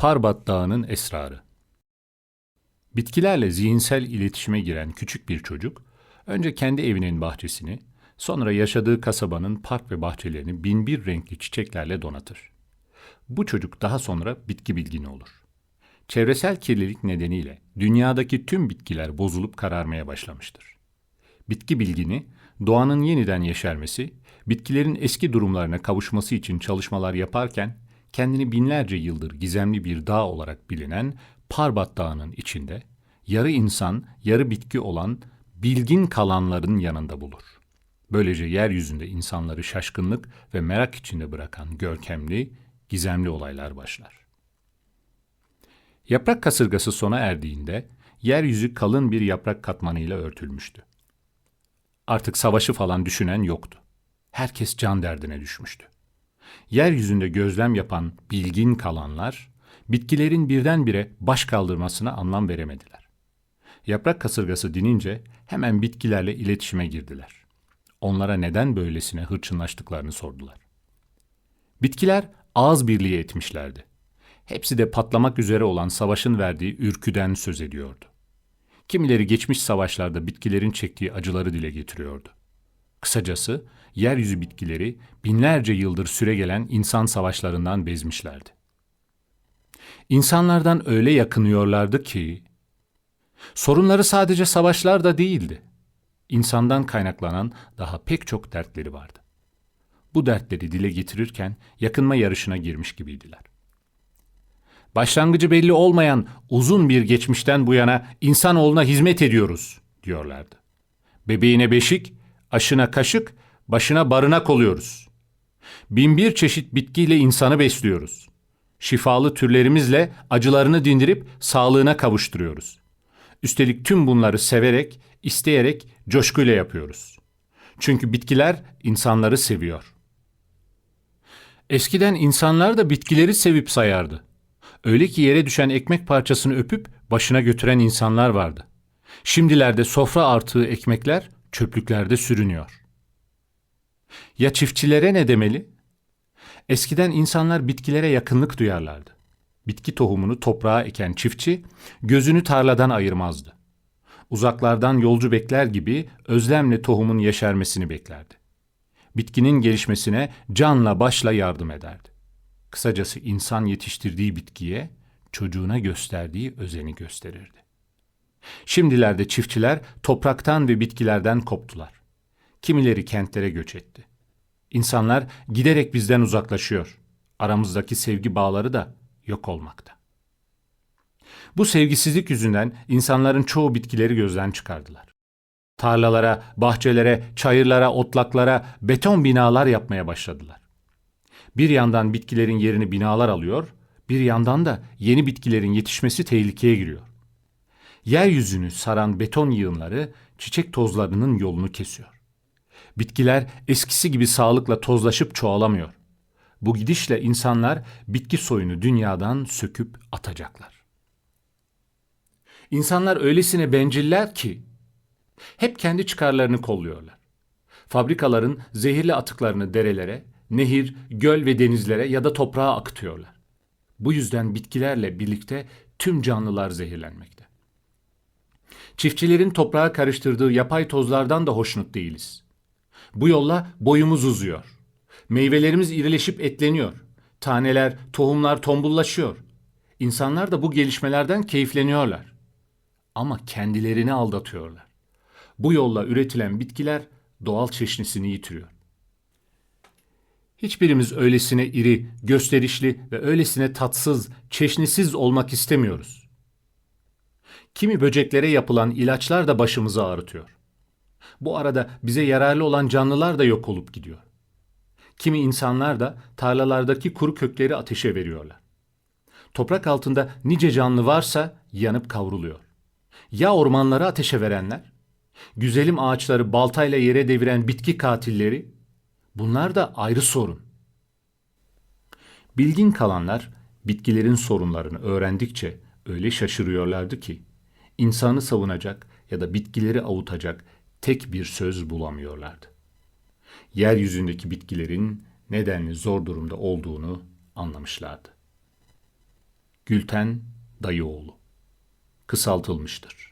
Parbat Dağı'nın esrarı. Bitkilerle zihinsel iletişime giren küçük bir çocuk, önce kendi evinin bahçesini, sonra yaşadığı kasabanın park ve bahçelerini binbir renkli çiçeklerle donatır. Bu çocuk daha sonra bitki bilgini olur. Çevresel kirlilik nedeniyle dünyadaki tüm bitkiler bozulup kararmaya başlamıştır. Bitki bilgini, doğanın yeniden yeşermesi, bitkilerin eski durumlarına kavuşması için çalışmalar yaparken, kendini binlerce yıldır gizemli bir dağ olarak bilinen Parbat Dağı'nın içinde, yarı insan, yarı bitki olan bilgin kalanların yanında bulur. Böylece yeryüzünde insanları şaşkınlık ve merak içinde bırakan görkemli, gizemli olaylar başlar. Yaprak kasırgası sona erdiğinde yeryüzü kalın bir yaprak katmanıyla örtülmüştü. Artık savaşı falan düşünen yoktu. Herkes can derdine düşmüştü. Yeryüzünde gözlem yapan bilgin kalanlar, bitkilerin birdenbire baş kaldırmasına anlam veremediler. Yaprak kasırgası dinince hemen bitkilerle iletişime girdiler. Onlara neden böylesine hırçınlaştıklarını sordular. Bitkiler ağız birliği etmişlerdi. Hepsi de patlamak üzere olan savaşın verdiği ürküden söz ediyordu. Kimileri geçmiş savaşlarda bitkilerin çektiği acıları dile getiriyordu. Kısacası yeryüzü bitkileri binlerce yıldır süre gelen insan savaşlarından bezmişlerdi. İnsanlardan öyle yakınıyorlardı ki sorunları sadece savaşlar da değildi. İnsandan kaynaklanan daha pek çok dertleri vardı. Bu dertleri dile getirirken yakınma yarışına girmiş gibiydiler. Başlangıcı belli olmayan uzun bir geçmişten bu yana insanoğluna hizmet ediyoruz diyorlardı. Bebeğine beşik, aşına kaşık, başına barınak oluyoruz. Binbir çeşit bitkiyle insanı besliyoruz. Şifalı türlerimizle acılarını dindirip sağlığına kavuşturuyoruz. Üstelik tüm bunları severek, isteyerek, coşkuyla yapıyoruz. Çünkü bitkiler insanları seviyor. Eskiden insanlar da bitkileri sevip sayardı. Öyle ki yere düşen ekmek parçasını öpüp başına götüren insanlar vardı. Şimdilerde sofra artığı ekmekler çöplüklerde sürünüyor. Ya çiftçilere ne demeli? Eskiden insanlar bitkilere yakınlık duyarlardı. Bitki tohumunu toprağa eken çiftçi gözünü tarladan ayırmazdı. Uzaklardan yolcu bekler gibi özlemle tohumun yeşermesini beklerdi. Bitkinin gelişmesine canla başla yardım ederdi. Kısacası insan yetiştirdiği bitkiye çocuğuna gösterdiği özeni gösterirdi. Şimdilerde çiftçiler topraktan ve bitkilerden koptular. Kimileri kentlere göç etti. İnsanlar giderek bizden uzaklaşıyor. Aramızdaki sevgi bağları da yok olmakta. Bu sevgisizlik yüzünden insanların çoğu bitkileri gözden çıkardılar. Tarlalara, bahçelere, çayırlara, otlaklara beton binalar yapmaya başladılar. Bir yandan bitkilerin yerini binalar alıyor, bir yandan da yeni bitkilerin yetişmesi tehlikeye giriyor. Yeryüzünü saran beton yığınları çiçek tozlarının yolunu kesiyor. Bitkiler eskisi gibi sağlıkla tozlaşıp çoğalamıyor. Bu gidişle insanlar bitki soyunu dünyadan söküp atacaklar. İnsanlar öylesine benciller ki hep kendi çıkarlarını kolluyorlar. Fabrikaların zehirli atıklarını derelere, nehir, göl ve denizlere ya da toprağa akıtıyorlar. Bu yüzden bitkilerle birlikte tüm canlılar zehirlenmekte. Çiftçilerin toprağa karıştırdığı yapay tozlardan da hoşnut değiliz. Bu yolla boyumuz uzuyor. Meyvelerimiz irileşip etleniyor. Taneler, tohumlar tombullaşıyor. İnsanlar da bu gelişmelerden keyifleniyorlar. Ama kendilerini aldatıyorlar. Bu yolla üretilen bitkiler doğal çeşnisini yitiriyor. Hiçbirimiz öylesine iri, gösterişli ve öylesine tatsız, çeşnisiz olmak istemiyoruz. Kimi böceklere yapılan ilaçlar da başımızı ağrıtıyor. Bu arada bize yararlı olan canlılar da yok olup gidiyor. Kimi insanlar da tarlalardaki kuru kökleri ateşe veriyorlar. Toprak altında nice canlı varsa yanıp kavruluyor. Ya ormanları ateşe verenler? Güzelim ağaçları baltayla yere deviren bitki katilleri? Bunlar da ayrı sorun. Bilgin kalanlar bitkilerin sorunlarını öğrendikçe öyle şaşırıyorlardı ki insanı savunacak ya da bitkileri avutacak tek bir söz bulamıyorlardı. Yeryüzündeki bitkilerin nedenli zor durumda olduğunu anlamışlardı. Gülten Dayıoğlu. Kısaltılmıştır.